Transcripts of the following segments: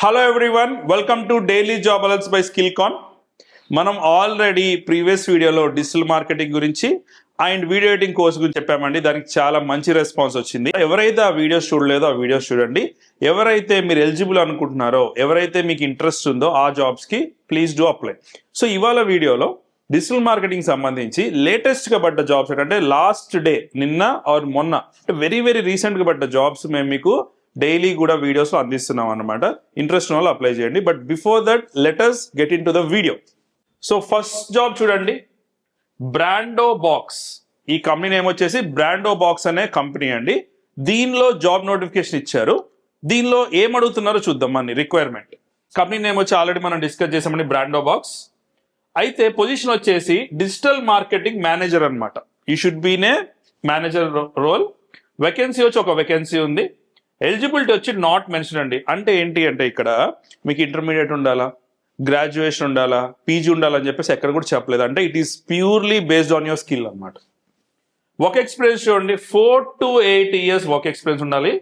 Hello everyone welcome to daily job alerts by skill con మనం already previous వీడియోలో digital marketing గురించి and video editing course గురించి చెప్పామండి. దానికి చాలా మంచి రెస్పాన్స్ వచ్చింది. ఎవరైతే ఆ వీడియోస్ చూడలేదో ఆ వీడియోస్ చూడండి. ఎవరైతే మీరు ఎలిజిబుల్ అనుకుంటున్నారో ఎవరైతే మీకు ఇంట్రెస్ట్ ఉందో ఆ జాబ్స్కి ప్లీజ్ డూ అప్లై సో ఇవాళ వీడియోలో డిజిటల్ మార్కెటింగ్ సంబంధించి లేటెస్ట్గా పడ్డ జాబ్స్ ఏంటంటే లాస్ట్ డే నిన్న ఆర్ మొన్న వెరీ వెరీ రీసెంట్గా పడ్డ జాబ్స్ మేము మీకు డైలీ కూడా వీడియోస్ అందిస్తున్నాం అనమాట ఇంట్రెస్ట్ వాళ్ళు అప్లై చేయండి. But before that let's get into the video so first job చూడండి. బ్రాండో బాక్స్ ఈ కంపెనీ నేమ్ వచ్చేసి బ్రాండో బాక్స్ అనే కంపెనీ అండి. దీనిలో జాబ్ నోటిఫికేషన్ ఇచ్చారు. దీనిలో ఏం అడుగుతున్నారో చూద్దాం అని రిక్వైర్మెంట్ కంపెనీ నేమ్ వచ్చి ఆల్రెడీ మనం డిస్కస్ చేసామండి బ్రాండో బాక్స్ అయితే పొజిషన్ వచ్చేసి డిజిటల్ మార్కెటింగ్ మేనేజర్ అన్నమాట. ఈ should be a manager role vacancy వచ్చి ఒక వెకెన్సీ ఉంది. ఎలిజిబిలిటీ వచ్చి నాట్ మెన్షన్ అండి. అంటే ఏంటి అంటే ఇక్కడ మీకు ఇంటర్మీడియట్ ఉండాలా? గ్రాడ్యుయేషన్ ఉండాలా? పీజీ ఉండాలని చెప్పేసి ఎక్కడ కూడా చెప్పలేదు. అంటే it is purely based on your skill అన్నమాట. వర్క్ ఎక్స్పీరియన్స్ చూడండి. Four to eight years work experience ఉండాలి.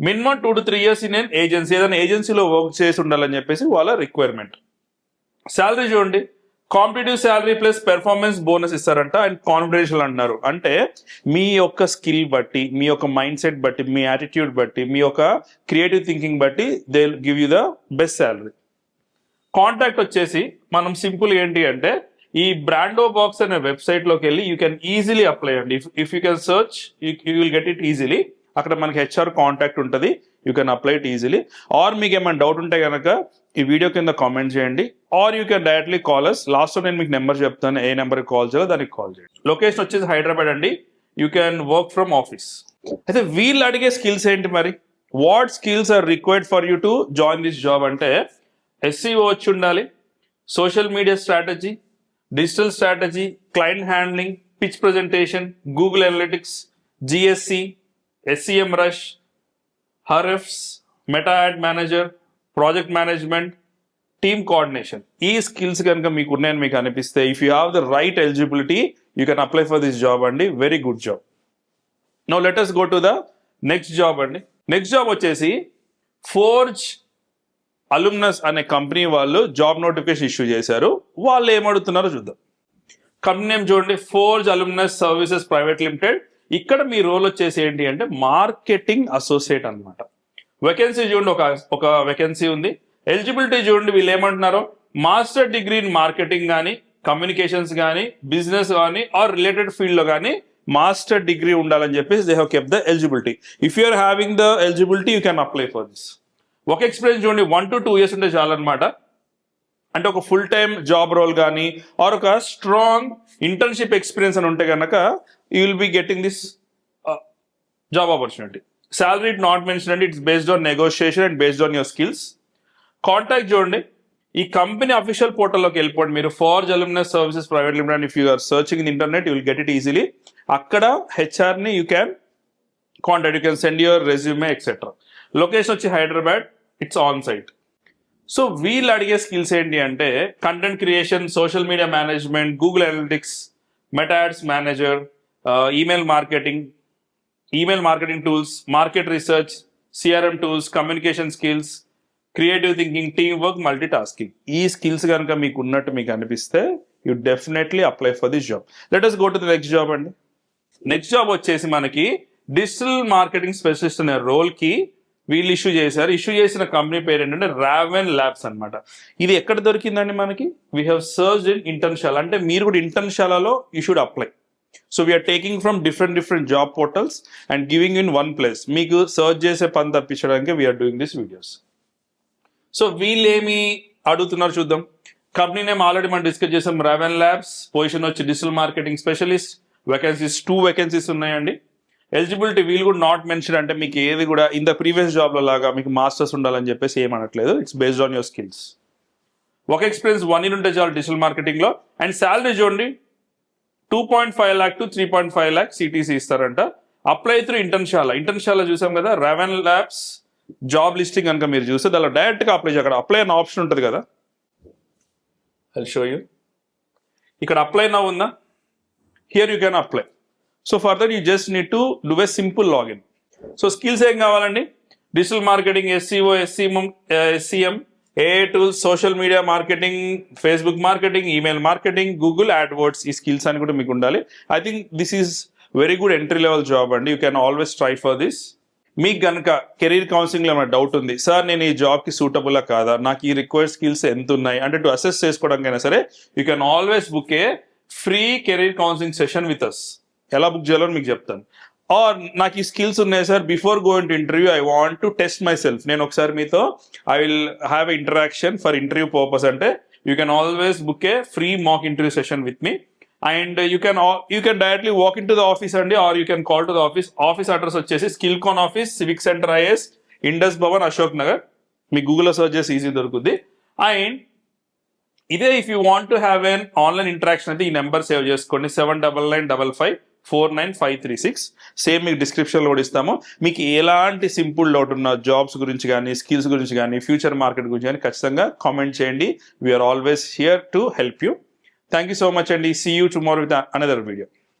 Minimum two to three years in agency ఏదైనా ఏజెన్సీలో వర్క్ చేసి ఉండాలని చెప్పేసి వాళ్ళ రిక్వైర్మెంట్ శాలరీ చూడండి. Competitive salary plus performance bonus ఇస్తారంట అండ్ కాన్ఫిడెన్షియల్ అంటున్నారు. అంటే మీ యొక్క స్కిల్ బట్టి మీ యొక్క మైండ్ సెట్ బట్టి మీ యాటిట్యూడ్ బట్టి మీ యొక్క క్రియేటివ్ థింకింగ్ బట్టి they give you the best salary contact వచ్చేసి మనం సింపుల్ ఏంటి అంటే ఈ బ్రాండో బాక్స్ అనే వెబ్సైట్లోకి వెళ్ళి యూ కెన్ ఈజీలీ అప్లై అండి. If you can search you will get it easily. అక్కడ మనకి హెచ్ఆర్ కాంటాక్ట్ ఉంటుంది. You can apply it easily. Or మీకు ఏమైనా డౌట్ ఉంటే కనుక ఈ వీడియో కింద కామెంట్ చేయండి. Or you can directly call us last నేను మీకు నెంబర్ చెప్తాను. ఏ నెంబర్కి కాల్ చేయాలో దానికి కాల్ చేయండి. లొకేషన్ వచ్చేసి హైదరాబాద్ అండి. You can work from office అయితే వీళ్ళు అడిగే స్కిల్స్ ఏంటి మరి? What skills are required for you to join this job అంటే ఎస్సీఓ వచ్చి ఉండాలి. Social media strategy digital strategy client handling pitch presentation Google Analytics GSC SEMrush Ahrefs Meta ad manager project management team coordination. ఈ skills కనుక మీకు ఉన్నాయని మీకు అనిపిస్తే if you have the right eligibility you can apply for this job అండి. Very good job no let's go to the next job అండి. Next job వచ్చేసి Forge Alumnus అనే కంపెనీ వాళ్ళు జాబ్ నోటిఫికేషన్ ఇష్యూ చేశారు. వాళ్ళు ఏమడుగుతున్నారో చూద్దాం. కంపెనీ నేమ్ చూడండి. Forge alumnus services private limited ఇక్కడ మీ రోల్ వచ్చేసి ఏంటి అంటే మార్కెటింగ్ అసోసియేట్ అన్నమాట. వెకెన్సీ చూడండి ఒక ఒక వెకెన్సీ ఉంది. ఎలిజిబిలిటీ చూడండి వీళ్ళు ఏమంటున్నారు? మాస్టర్ డిగ్రీ ఇన్ మార్కెటింగ్ కానీ కమ్యూనికేషన్స్ కానీ బిజినెస్ కానీ ఆర్ రిలేటెడ్ ఫీల్డ్లో కానీ మాస్టర్ డిగ్రీ ఉండాలని చెప్పేసి they have kept the eligibility if you're having the eligibility you can apply for this ఒక ఎక్స్పీరియన్స్ చూడండి వన్ టు టూ ఇయర్స్ ఉంటే చాలన్నమాట. అంటే ఒక ఫుల్ టైం జాబ్ రోల్ కానీ ఆర్ ఒక స్ట్రాంగ్ ఇంటర్న్షిప్ ఎక్స్పీరియన్స్ అని ఉంటే కనుక you will be getting this job opportunity salary it not mention అండి it's based on negotiation and based on your skills contact చూడండి. ఈ కంపెనీ అఫీషియల్ పోర్టల్లోకి వెళ్ళిపోండి. మీరు forge alumnus services private limited if you are searching in internet you will get it easily అక్కడ హెచ్ఆర్ని you can contact you can send your resume etcetera location వచ్చి Hyderabad it's on site so వీళ్ళు అడిగే skills ఏంటి అంటే content creation social media management Google analytics meta ads manager email marketing email marketing tools market research CRM tools communication skills creative thinking team work multi tasking ఈ skills కనుక మీకు ఉన్నట్టు మీకు అనిపిస్తే you definitely apply for this job let us go to the next job అండి. Next job వచ్చేసి మనకి digital marketing specialist అనే రోల్కి వీళ్ళు ఇష్యూ చేశారు. ఇష్యూ చేసిన కంపెనీ పేరు ఏంటంటే రావెన్ ల్యాబ్స్ అన్నమాట. ఇది ఎక్కడ దొరికిందండి మనకి? We have search in Internshala అంటే మీరు కూడా ఇంటర్న్షాలలో you should apply so we're taking from different different job portals and giving in one place మీకు సర్చ్ చేసే పని తప్పించడానికి we're doing this videos so వీళ్ళేమి అడుగుతున్నారు చూద్దాం. కంపెనీ నేమ్ ఆల్రెడీ మనం డిస్కస్ చేసాం. రావెన్ ల్యాబ్స్ పొజిషన్ వచ్చి digital marketing specialist vacancies two vacancies ఉన్నాయండి. ఎలిజిబిలిటీ వీళ్ళు కూడా నాట్ మెన్షన్ అంటే మీకు ఏది కూడా ఇన్ ద ప్రీవియస్ జాబ్లో లాగా మీకు మాస్టర్స్ ఉండాలని చెప్పేసి ఏమనట్లేదు it's based on your skills ఒక ఎక్స్పీరియన్స్ వన్ ఇయర్ ఉంటే చాలు డిజిటల్ మార్కెటింగ్లో. అండ్ శాలరీ చూడండి. Two point five lakh to three point five lakh CTC ఇస్తారంట. అప్లై త్రూ ఇంటర్న్షాల ఇంటర్న్షాల చూసాం కదా రెవెన్ ల్యాబ్స్ జాబ్ లిస్టింగ్ కనుక మీరు చూస్తే దానిలో డైరెక్ట్గా అప్లై అక్కడ అప్లై అన్న ఆప్షన్ ఉంటుంది కదా. ఐ షో యూ ఇక్కడ అప్లై నా ఉందా? Here you can apply so further you just need to do a simple login so skills ఏం కావాలండి? Digital marketing SEO SEM SEM AI tools social media marketing Facebook marketing email marketing Google AdWords ఈ skills అని కూడా మీకు ఉండాలి. I think this is very good entry level job అండి. You can always try for this మీకు కనుక career కౌన్సిలింగ్లో ఏమైనా డౌట్ ఉంది సార్ నేను ఈ జాబ్కి సూటబుల్ కాదా? నాకు ఈ రిక్వైర్డ్ స్కిల్స్ ఎంత ఉన్నాయి? అంటే టు అసెస్ చేసుకోవడానికైనా సరే you can always book a free career counselling session with us ఎలా బుక్ చేయాలో మీకు చెప్తాను. ఆర్ నాకు ఈ స్కిల్స్ ఉన్నాయి sir before going to interview I want to test myself నేను ఒకసారి మీతో I will have interaction for interview purpose అంటే you can always book a free mock interview session with me and you can you can directly walk in to the office అండి or you can call to the office office address వచ్చేసి skill con office civic centre IS Indus Bhavan Ashok Nagar మీ గూగుల్లో search చేసి easy దొరుకుద్ది. And ఇదే if you want to have an online interaction అయితే ఈ number save చేసుకోండి seven double nine double five four nine five three six. Same మీకు డిస్క్రిప్షన్లో కూడా ఇస్తాము. మీకు ఎలాంటి సింపుల్ డౌట్ ఉన్న జాబ్స్ గురించి కానీ స్కిల్స్ గురించి కానీ ఫ్యూచర్ మార్కెట్ గురించి కానీ ఖచ్చితంగా కామెంట్ చేయండి. We're always here to help you thank you so much అండి. See you tomorrow with another video